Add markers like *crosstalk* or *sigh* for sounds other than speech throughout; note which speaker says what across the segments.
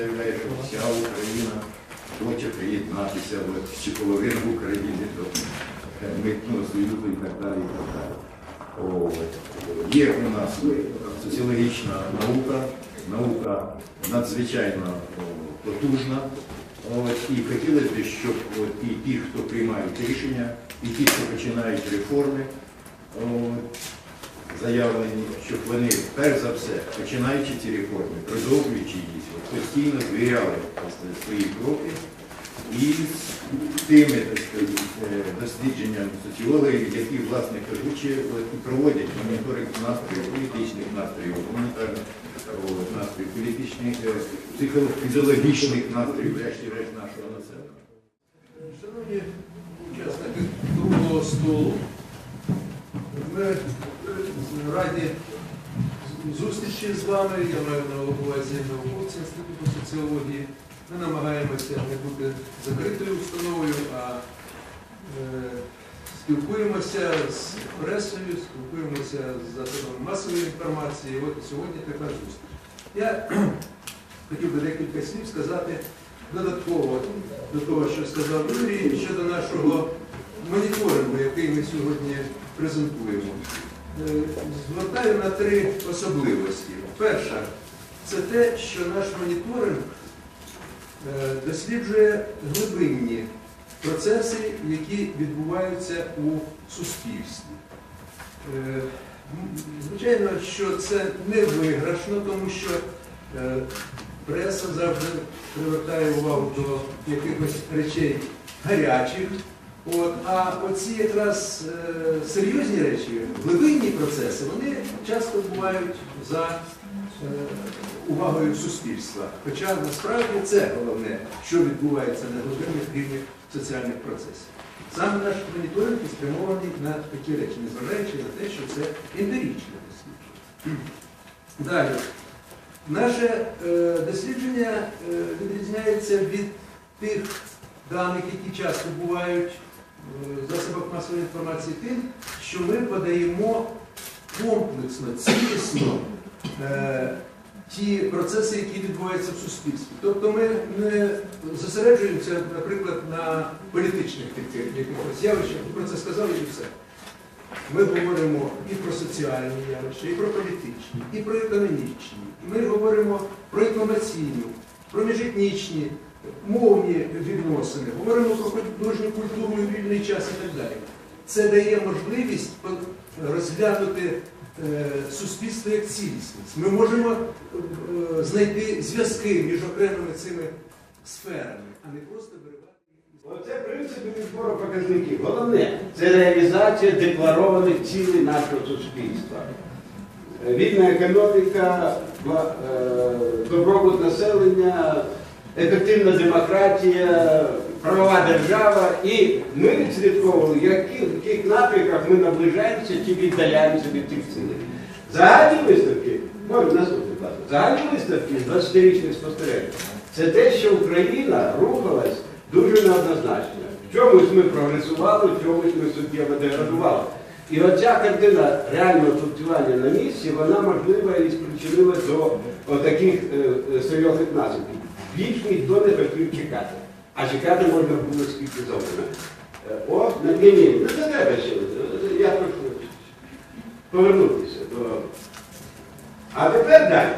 Speaker 1: заявляє, що вся Україна хоче приєднатися чи половина України до митного союзу і так далі. І так далі. От. Є у нас соціологічна наука, наука надзвичайно о, потужна. От, і хотілося б, щоб от, і ті, хто приймають рішення, і ті, хто починають реформи, от, заявлені, щоб вони, перш за все, починаючи ці реформи, продовжуючи їх, постійно звіряли свої кроки і з тими е, дослідженнями соціологів, які, власне кажучи, проводять моніторинг настроїв, політичних настроїв, гуманітарних от, настроїв, політичних, е, психо- фізіологічних настроїв, врешті-решт, нашого населення.
Speaker 2: Шановні учасники круглого столу, ми раді зустрічі з вами, я маю на увазі науковці Інституту соціології. Ми намагаємося не бути закритою установою, а е, спілкуємося з пресою, спілкуємося з засобами масової інформації. От сьогодні така зустріч. Я *clears throat* хотів би декілька слів сказати додатково до того, що сказав Юрій, щодо нашого моніторингу, який ми сьогодні презентуємо. Звертаю на три особливості. Перша це те, що наш моніторинг е, досліджує глибинні процеси, які відбуваються у суспільстві. Е, Звичайно, що це не виграшно, тому що е, преса завжди привертає увагу до якихось речей гарячих. От, а оці якраз е, серйозні речі, глибинні процеси, вони часто бувають за е, увагою суспільства. Хоча насправді це головне, що відбувається на глибинних рівнях соціальних процесів. Саме наш моніторинг спрямований на такі речі, незважаючи на те, що це емпіричне дослідження. Далі. Наше е, дослідження е, відрізняється від тих даних, які часто бувають засобах масової інформації, тим, що ми подаємо комплексно, цілісно е, ті процеси, які відбуваються в суспільстві. Тобто ми не зосереджуємося, наприклад, на політичних якихось явищах, ви про це сказали і все. Ми говоримо і про соціальні явища, і про політичні, і про економічні. Ми говоримо про інформаційну, про міжетнічні, мовні відносини, говоримо про художню культуру і вільний час і так далі. Це дає можливість розглянути е, суспільство як цілісність. Ми можемо е, знайти зв'язки між окремими цими сферами, а не просто виривати.
Speaker 3: Оце принципи відбору показників. Головне це реалізація декларованих цілей нашого суспільства. Е, Вільна економіка, добробут населення, ефективна демократія, правова держава. І ми відслідковували, яких, в яких напрямках ми наближаємося чи віддаляємося від тих цілей. Загальні виставки, можна наступний, ласка. Загальні виставки 20-річних спостережень. Це те, що Україна рухалась дуже неоднозначно. В чомусь ми прогресували, в чомусь ми суттєво деградували. І оця картина реального функціонування на місці, вона можлива і спричинила до таких серйозних наслідків. Більш ніхто не хотів чекати. А чекати можна було скільки завгодно. Е, О, ні, ні, не треба ще. Я прошу повернутися до. А тепер далі.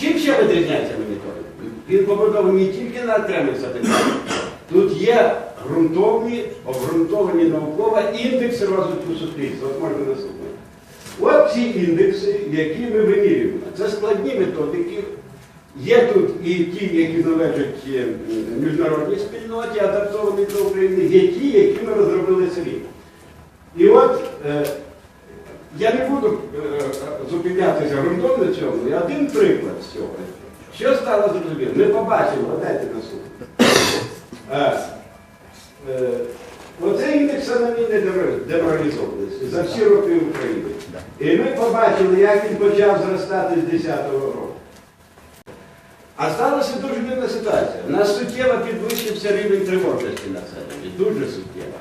Speaker 3: Чим ще відрізняється моніторинг? Він побудований не тільки на окремих запитаннях. Тут є ґрунтовні, обґрунтовані науково індекси розвитку суспільства. От можна наступне. От ці індекси, які ми вимірюємо. Це складні методики. Є тут і ті, які належать е, міжнародній спільноті, адаптовані до України, є ті, які ми розробили самі. І от е, я не буду е, зупинятися ґрунтовно на цьому. І один приклад з цього. Що стало зрозуміло? Ми побачили, дайте наступне. Е, е, Оце індекс аномійної деморалізованості за всі роки України. І ми побачили, як він почав зростати з 10-го року. А сталася дуже дивна ситуація. У нас суттєво підвищився рівень тривожності населення, дуже суттєво.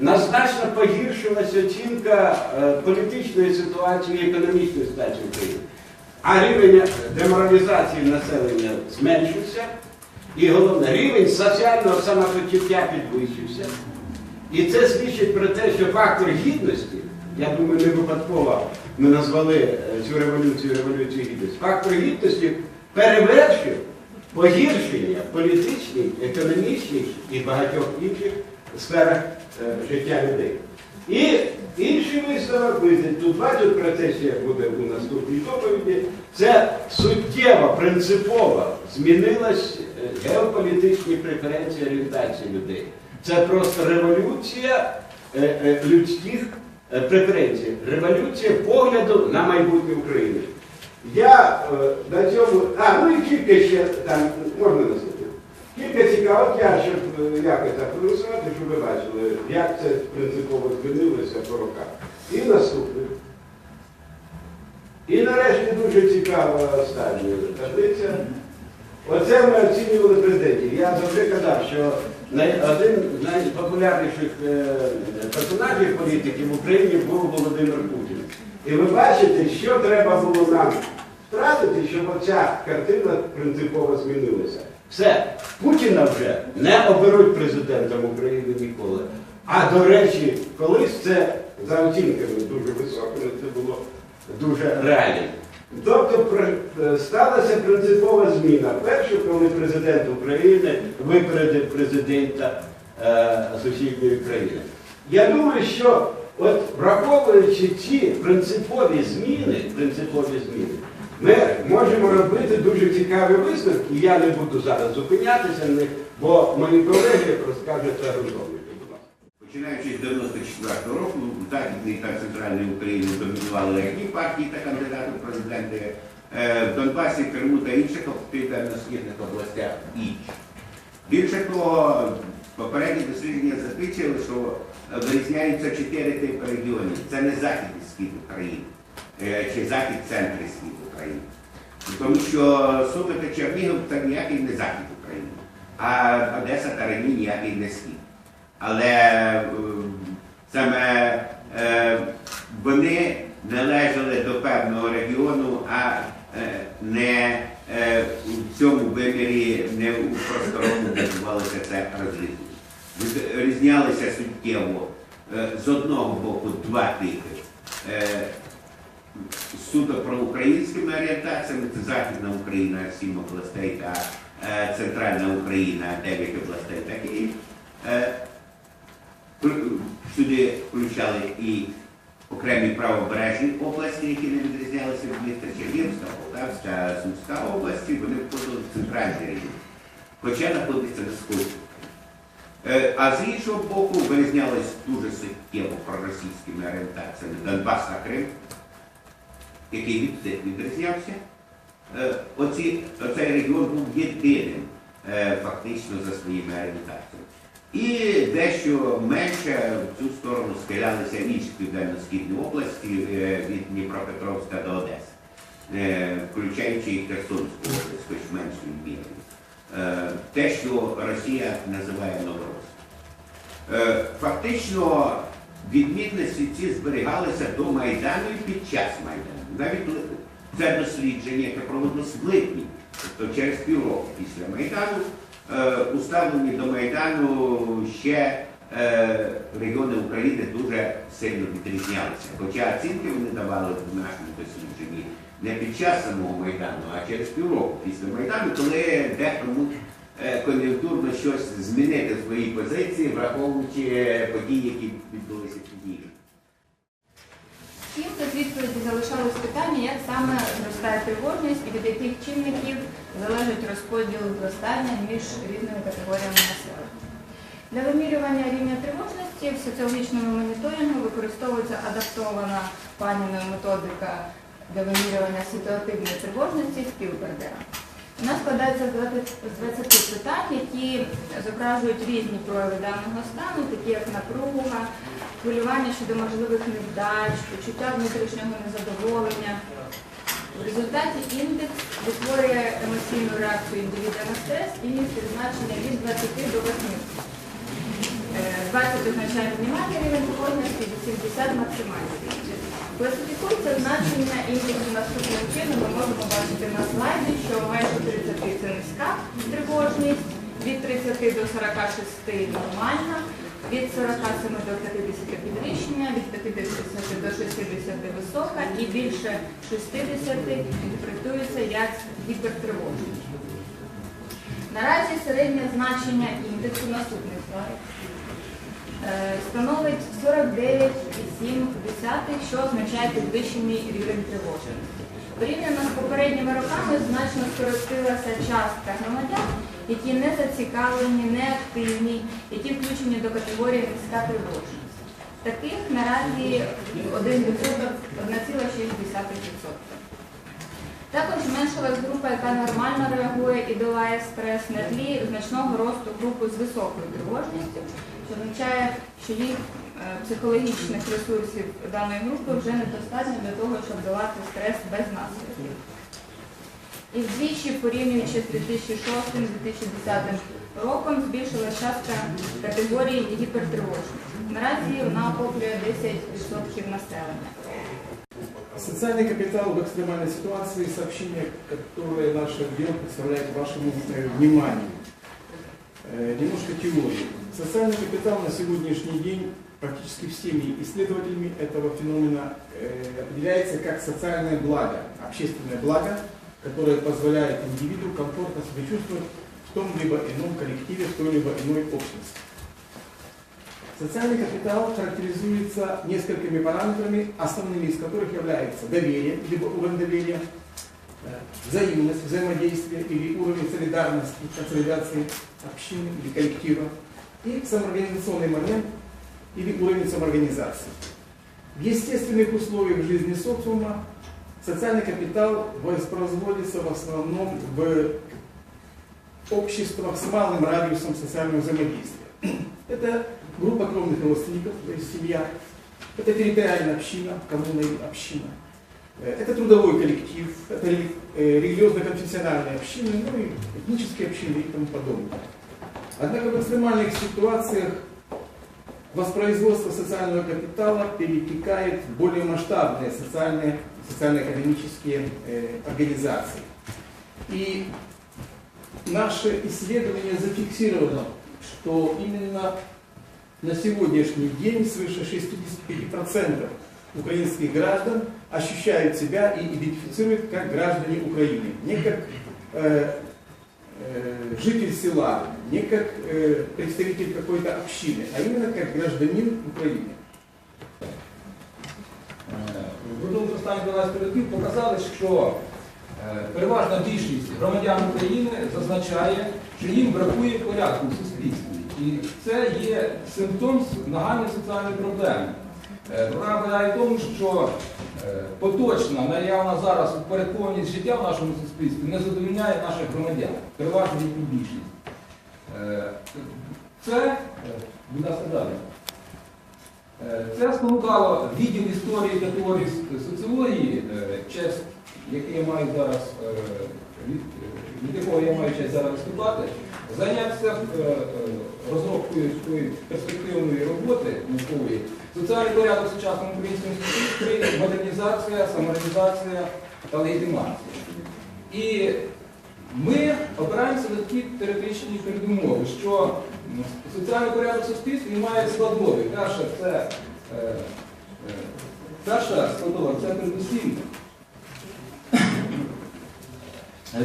Speaker 3: У нас значно погіршилася оцінка е, політичної ситуації і економічної ситуації України. а рівень деморалізації населення зменшився. І головне, рівень соціального самопочуття підвищився. І це свідчить про те, що фактор гідності, я думаю, не випадково ми назвали е, цю революцію революцією гідності. Фактор гідності перевершив погіршення в політичній, економічній і багатьох інших сферах е, життя людей. І інший висновок, ви тут бачите, про це ще буде у наступній доповіді, це суттєво, принципово змінилась е, геополітичні преференції орієнтації людей. Це просто революція е, е, людських преференцій, революція погляду на майбутнє України. Я е, на цьому, а ну і кілька ще там можна наступне. Кілька цікавих, я щоб е, якось так проголосувати, щоб ви бачили, як це принципово змінилося по роках. І наступне. І нарешті дуже цікава остання таблиця. Оце ми оцінювали президентів. Я завжди казав, що один з найпопулярніших е, персонажів політики в Україні був Володимир Путін. І ви бачите, що треба було нам втратити, щоб оця картина принципово змінилася. Все, Путіна вже не оберуть президентом України ніколи. А до речі, колись це за оцінками дуже високими, це було дуже реально. Тобто е, сталася принципова зміна. Перше, коли президент України випередив президента е, сусідньої країни. Я думаю, що от враховуючи ці принципові зміни, принципові зміни, ми можемо робити дуже цікаві висновки. Я не буду зараз зупинятися на них, бо мої колеги розкажуть це ласка.
Speaker 4: Починаючи з 94-го року, в Західній та Центральній Україні домінували одні партії та кандидати в президенти, е, в Донбасі, Криму та інших південно-східних областях інші. Більше того, попередні дослідження засвідчили, що вирізняються чотири типи регіонів. Це не захід і схід України, е, чи захід, центр і схід України. Тому що Суми та Чернігів це ніякий не захід України, а Одеса та Рені ніякий не схід. Але е, саме е, вони належали до певного регіону, а не у цьому вимірі, не у просторовому відбувалося це розрізнення. Різнялися суттєво е, з одного боку два типи. Е, суто проукраїнськими орієнтаціями, це Західна Україна, сім областей та е, Центральна Україна, дев'ять областей та Київ. Е, Сюди включали і окремі правобережні області, які не відрізнялися від них, це Чернігівська, Полтавська, Сумська області, вони входили в центральний регіон, хоча знаходиться на сході. Е, А з іншого боку вирізнялись дуже суттєво проросійськими орієнтаціями Донбас та Крим, який від цих відрізнявся. Е, Оці, оцей регіон був єдиним е, фактично за своїми орієнтаціями. І дещо менше в цю сторону схилялися інші південно-східні області від Дніпропетровська до Одеси, включаючи і Херсонську область, хоч меншою мірою. Е, Те, що Росія називає Новорос. Е, Фактично відмінності ці зберігалися до Майдану і під час Майдану. Навіть це дослідження, яке проводилось в липні, тобто через півроку після Майдану, е, уставлені до Майдану ще регіони України дуже сильно відрізнялися. Хоча оцінки вони давали в нашому дослідженні не під час самого Майдану, а через півроку після Майдану, коли дехто е, кон'юнктурно щось змінити в своїй позиції, враховуючи е, події, які відбулися тоді.
Speaker 5: Втім, без відповіді залишалось питання, як саме зростає тривожність і від яких чинників залежить розподіл зростання між різними категоріями населення. Для вимірювання рівня тривожності в соціологічному моніторингу використовується адаптована паніною методика для вимірювання ситуативної тривожності Спілбергера. Вона складається з 20 з 20 питань, які зображують різні прояви даного стану, такі як напруга, хвилювання щодо можливих невдач, почуття внутрішнього незадоволення. В результаті індекс витворює емоційну реакцію індивіда на стрес і містить значення від 20 до 8. Е, 20 означає мінімальний рівень тривожності, 80 максимальний. Класифікується значення індексу наступним чином. Ми можемо бачити на слайді, що майже 30 це низька тривожність, від 30 до 46 нормальна, від 47 до 50 підвищення, від 50 до 60 висока і більше 60 інтерпретується як гіпертривожність. Наразі середнє значення індексу наступний слайд е, становить 49,7, що означає підвищений рівень тривожності. Порівняно з попередніми роками значно скоротилася частка громадян, які не зацікавлені, не активні, які включені до категорії низька тривожність. Таких наразі 1%, 1,6%. Також зменшилась група, яка нормально реагує і долає стрес на тлі значного росту групи з високою тривожністю, що означає, що їх е, психологічних ресурсів даної групи вже недостатньо для того, щоб долати стрес без наслідків. І вдвічі, порівнюючи з 2006-2010 роком, збільшилася частка категорії гіпертривожності. Наразі вона охоплює 10% населення.
Speaker 6: Социальный капитал в экстремальной ситуации, сообщение, которое наш отдел представляет вашему э, вниманию. Э, немножко теории. Социальный капитал на сегодняшний день практически всеми исследователями этого феномена э, определяется как социальное благо, общественное благо, которое позволяет индивиду комфортно себя чувствовать в том либо ином коллективе, в той либо иной общности. Социальный капитал характеризуется несколькими параметрами, основными из которых являются доверие, либо уровень доверия, э, взаимность, взаимодействие или уровень солидарности, консолидации общины или коллектива, и самоорганизационный момент или уровень самоорганизации. В естественных условиях жизни социума социальный капитал воспроизводится в основном в обществах с малым радиусом социального взаимодействия. *clears throat* Это группа кровных родственников, то есть семья, это территориальная община, коммуна или община, Э, это трудовой коллектив, это э, религиозно-конфессиональные общины, ну и этнические общины и тому подобное. Однако в экстремальных ситуациях воспроизводство социального капитала перетекает в более масштабные социальные, социально-экономические э, организации. И наше исследование зафиксировало, что именно на сегодняшний день свыше 65% украинских граждан ощущают себя и идентифицируют как граждане Украины, не как э, житель села, не как э, представитель какой-то общины, а именно как гражданин Украины.
Speaker 7: Впродовж останніх 12 років показали, що е, переважна більшість громадян України зазначає, що їм бракує порядку в суспільстві. І це є симптом нагальної соціальної проблеми. Проблема полягає в тому, що е, поточна, наявна зараз упорядкованість життя в нашому суспільстві не задовольняє наших громадян, переважно їхню більшість. Е, Це, е, будь ласка, далі. Це спонукало відділ історії та теорії соціології, честь, який я маю зараз, від якого я маю честь зараз виступати, зайнятися е, розробкою перспективної роботи наукової соціальний порядок в сучасному українському суспільстві, модернізація, самореалізація та легітимація. І ми опираємося на такі теоретичні передумови, що соціальний порядок в суспільстві має складові. Перше, це е, е, перша складова це передусім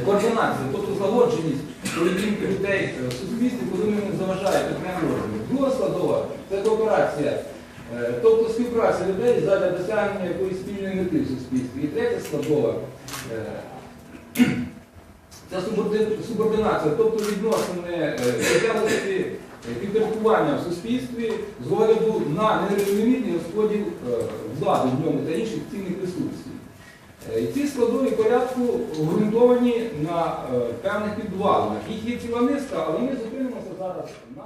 Speaker 7: координація, тобто злагодженість поведінки людей е, в суспільстві, коли вони не заважають окремим. Друга складова це кооперація, е, тобто співпраця людей задля досягнення якоїсь спільної мети в суспільстві. І третя складова е, *clears throat* це субординація, тобто відносини е, відтягності підпорядкування в суспільстві з огляду на нерівномірний розподіл е, влади в ньому та інших цінних ресурсів. Е, І ці складові порядку ґрунтовані на е, певних підвалах. Їх є ціла низка, але ми зупинимося зараз на.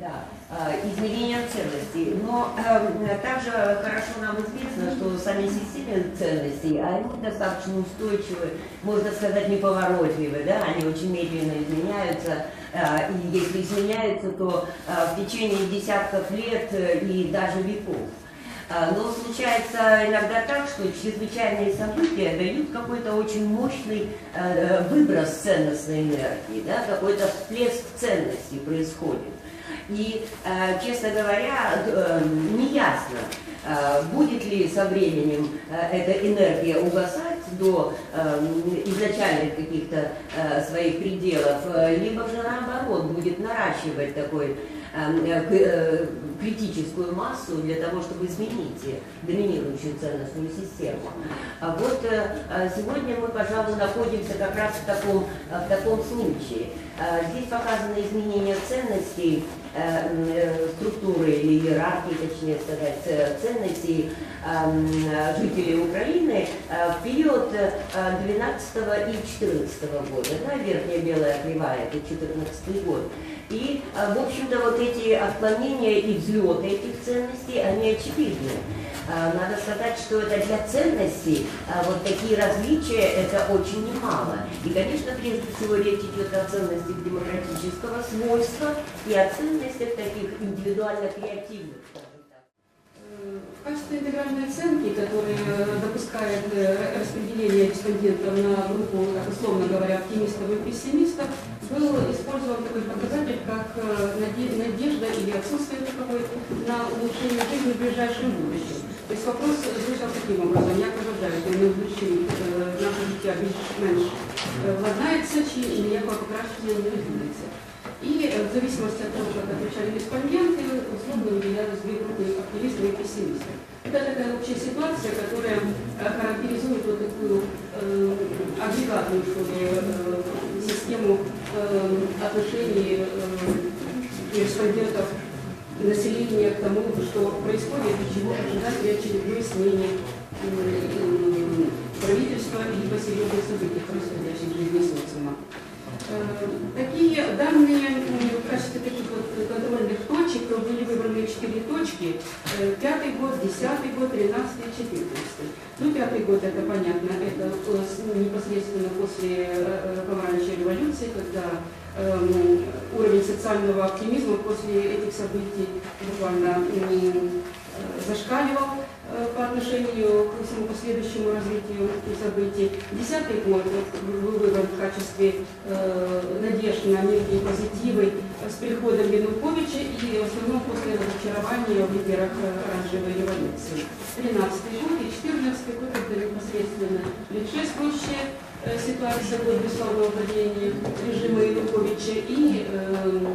Speaker 8: Да, а, изменением ценностей. Но э, также хорошо нам известно, что сами системы ценностей, они достаточно устойчивы, можно сказать, неповоротливы, да, они очень медленно изменяются, а, и если изменяются, то а, в течение десятков лет э, и даже веков. А, Но случается иногда так, что чрезвычайные события дают какой-то очень мощный э, выброс ценностной энергии, да, какой-то всплеск ценностей происходит. И, э, честно говоря, э, неясно, э, будет ли со временем э, эта энергия угасать до э, изначальных каких-то э, своих пределов, э, либо же наоборот будет наращивать такой э, э, критическую массу для того, чтобы изменить э, доминирующую ценностную систему. А вот э, э, сегодня мы, пожалуй, находимся как раз в таком, э, в таком случае. Э, Здесь показаны изменения ценностей, э, э, структуры или иерархии, точнее сказать, э, ценностей эм, э, жителей Украины э, в период э, 12 и 14 года. Да, верхняя белая кривая, это 14 год. И, э, в общем-то, вот эти отклонения и взлеты этих ценностей, они очевидны. А, Надо сказать, что это для ценностей а, вот такие различия это очень немало. И, конечно, прежде всего речь идет о ценностях демократического свойства и о ценностях таких индивидуально-креативных.
Speaker 9: Э, В качестве интегральной оценки, которая э, допускает э, распределение респондентов на группу, условно говоря, оптимистов и пессимистов, был использован такой показатель, как э, наде- надежда или отсутствие таковой на улучшение жизни в ближайшем будущем. То есть вопрос звучал таким образом, як ви вважаєте, найближчим е, наше життя більш-менш е, владнається чи ніякого покращення не відбудеться. И э, в зависимости от того, как отвечали респонденты, условно выделялись две группы оптимистов и пессимистов. Это такая общая ситуация, которая э, характеризует вот такую э, агрегатную что ли, э, систему э, отношений э, респондентов населения к тому, что происходит и чего ожидать при очередной смене м, правительства либо серьезных событий, происходящих в жизни социума. Э, Такие данные в качестве таких вот контрольных точек были выбраны четыре точки. Э, Пятый год, десятый год, тринадцатый, четырнадцатый. Ну, пятый год, это понятно, это э, с- непосредственно после э, помаранчевой революции, когда эм, уровень социального оптимизма после этих событий буквально м, э, зашкаливал э, По отношению к всему последующему развитию событий. Десятый год был выбран в качестве э, надежд на некие позитивы э, с приходом Януковича и в основном после разочарования в лидерах э, оранжевой революции. Тринадцатый год и четырнадцатый год это непосредственно предшествующая э, ситуация год бесславного падения режима Януковича и э,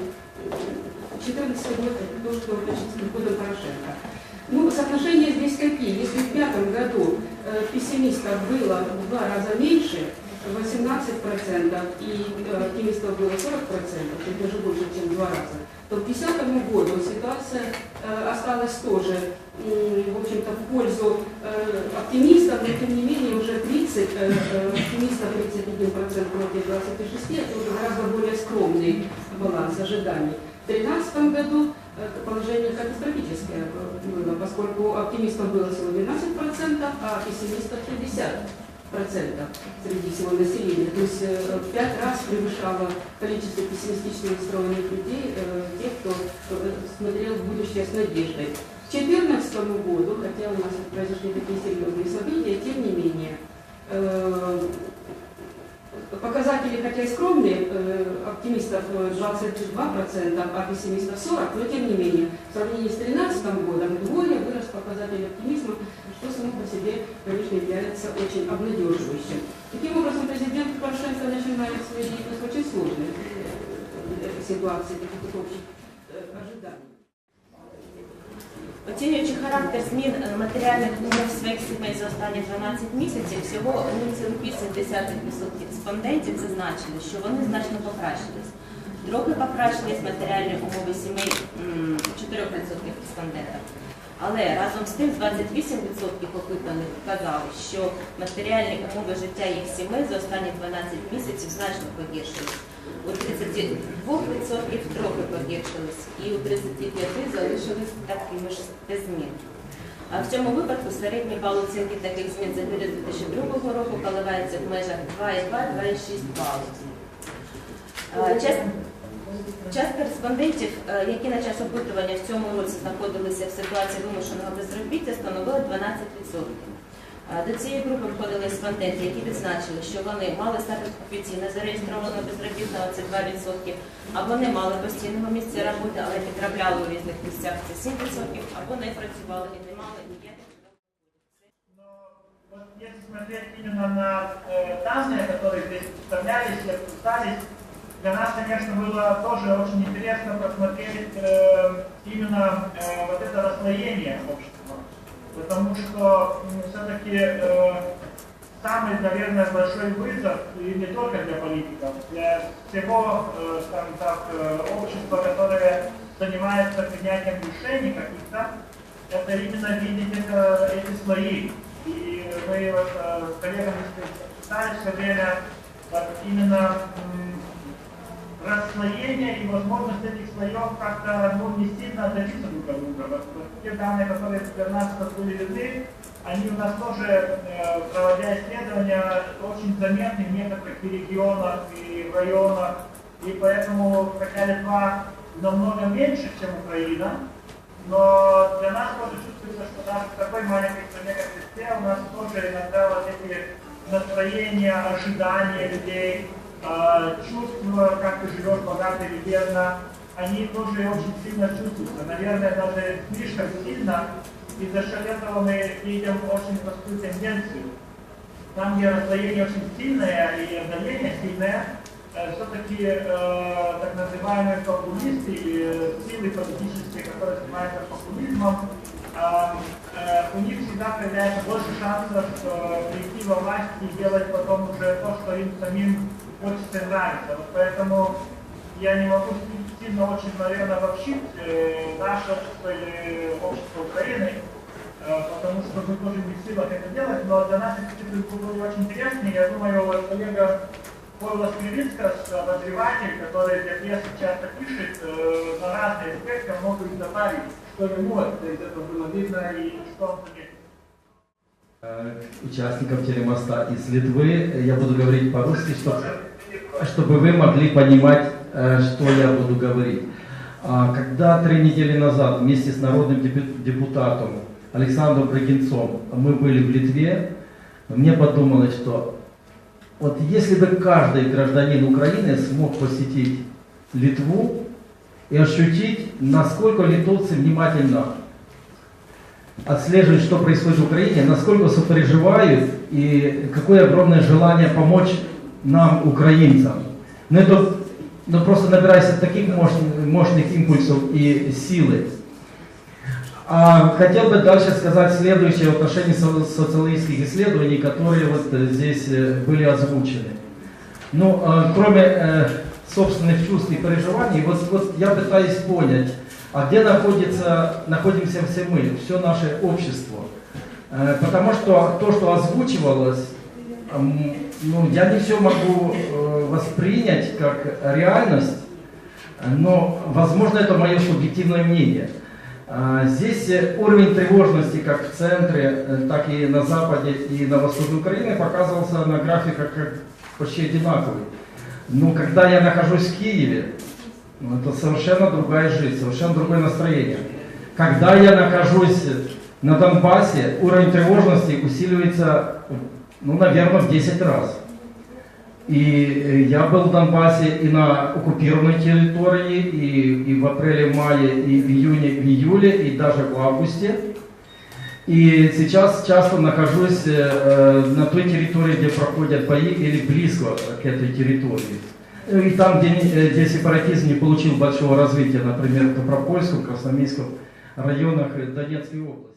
Speaker 9: 14 год это то, что значит, с приходом Порошенко. Ну, соотношения здесь какие? Если в пятом году э, пессимистов было в два раза меньше, 18%, и э, оптимистов было 40%, то есть даже больше, чем в два раза, то к 2010 году ситуация э, осталась тоже, м, в общем-то, в пользу э, оптимистов, но тем не менее уже 30, э, э, оптимистов 31% против 26, это уже гораздо более скромный баланс ожиданий. В 2013 году э, положение катастрофическое поскольку оптимистов было всего 12%, а пессимистов 50% среди всего населения. То есть э, в пять раз превышало количество пессимистично настроенных людей э, тех, кто э, смотрел в будущее с надеждой. К 2014 году, хотя у нас произошли такие серьезные события, тем не менее, Показатели, хотя и скромные, э, оптимистов э, 22%, а пессимистов 40%, но тем не менее, в сравнении с 2013 годом вдвое вырос показатель оптимизма, что само по себе, конечно, является очень обнадеживающим. Таким образом, президент Порошенко начинает свою деятельность в очень сложной э, э, ситуации, таких общих
Speaker 10: Оцінюючи характер змін е, матеріальних умов своїх сімей за останні 12 місяців, всього 0,8% респондентів зазначили, що вони значно покращились. Трохи покращились матеріальні умови сімей 4% респондентів. Але разом з тим 28% опитаних вказали, що матеріальні умови життя їх сімей за останні 12 місяців значно погіршились. У 32% трохи погіршились, і у 35% залишились такими ж без змін. А в цьому випадку середній бал оцінки таких змін за період 2002 року коливається в межах 2,2-2,6 балів. Е, Часть, респондентів, е, які на час опитування в цьому році знаходилися в ситуації вимушеного безробіття, становила 12%. Е, До цієї групи входили респонденти, які відзначили, що вони мали статус офіційно зареєстрованого безробітного, це 2%, або не мали постійного місця роботи, але підробляли у різних місцях, це 7%, або не працювали і не мали ніяких.
Speaker 11: Но вот если смотреть именно на э, данные, которые здесь представлялись и обсуждались, для нас, конечно, было тоже очень интересно посмотреть э, именно э, вот это расслоение общества. Потому что все-таки самый, наверное, большой вызов, и не только для политиков, для всего, э, скажем так, э, общества, которое занимается принятием решений каких-то, это именно видеть это, эти слои. И мы вот э, с коллегами писали все время вот именно м, расслоение и возможность этих слоев как-то ну, не сильно отдалиться друг от друга. Вот, те данные, которые для нас были видны, они у нас тоже, э, проводя исследования, очень заметны в некоторых регионах и районах. И поэтому, хотя Литва намного меньше, чем Украина, но для нас тоже чувствуется, что даже в такой маленькой стране, как Литве, у нас тоже иногда вот эти настроения, ожидания людей, чувства, как ты живешь богато или бедно, они тоже очень сильно чувствуются. Наверное, даже слишком сильно. И за счет этого мы видим очень простую тенденцию. Там, где расслоение очень сильное и отдаление сильное, все-таки так называемые популисты или силы политические, которые занимаются популизмом, э, э, у них всегда появляется больше шансов э, прийти во власть и делать потом уже то, что им самим и нравится. Вот поэтому я не могу си- сильно очень, наверное, обобщить э, наше общество или общество Украины, э, потому что мы тоже не в силах это делать, но для нас эти цифры были очень интересные. Я думаю, коллега Павла Скривицкас, обозреватель, который для прессы часто пишет э, на разные аспекты, мог бы добавить, что ему из этого было видно и что он заметил.
Speaker 12: Э, участников телемоста из Литвы. Я буду говорить по-русски, чтобы, чтобы вы могли понимать, э, что я буду говорить. А, Когда три недели назад вместе с народным депу- депутатом Александром Брагинцом мы были в Литве, мне подумалось, что вот если бы каждый гражданин Украины смог посетить Литву и ощутить, насколько литовцы внимательно отслеживают, что происходит в Украине, насколько сопереживают и какое огромное желание помочь нам, украинцам. Но это ну, просто набирается таких мощных, импульсов и силы. А хотел бы дальше сказать следующее в отношении со- социологических исследований, которые вот э, здесь э, были озвучены. Ну, э, кроме собственных чувств и переживаний, вот, вот я пытаюсь понять, а где находится, находимся все мы, все наше общество. Потому что то, что озвучивалось, ну, я не все могу э, воспринять как реальность, но, возможно, это мое субъективное мнение. А, Здесь э, уровень тревожности как в центре, э, так и на западе и на востоке Украины показывался на графиках как почти одинаковый. Но когда я нахожусь в Киеве, ну, это совершенно другая жизнь, совершенно другое настроение. Когда я нахожусь на Донбассе, уровень тревожности усиливается, ну, наверное, в 10 раз. И э, я был в Донбассе и на оккупированной территории, и, и в апреле, мае, и в июне, в июле, и даже в августе. И сейчас часто нахожусь э, э, на той территории, где проходят бои, или близко к этой территории. И там, где, э, где сепаратизм не получил большого развития, например, в Добропольском, Красноармейском районах э, Донецкой области.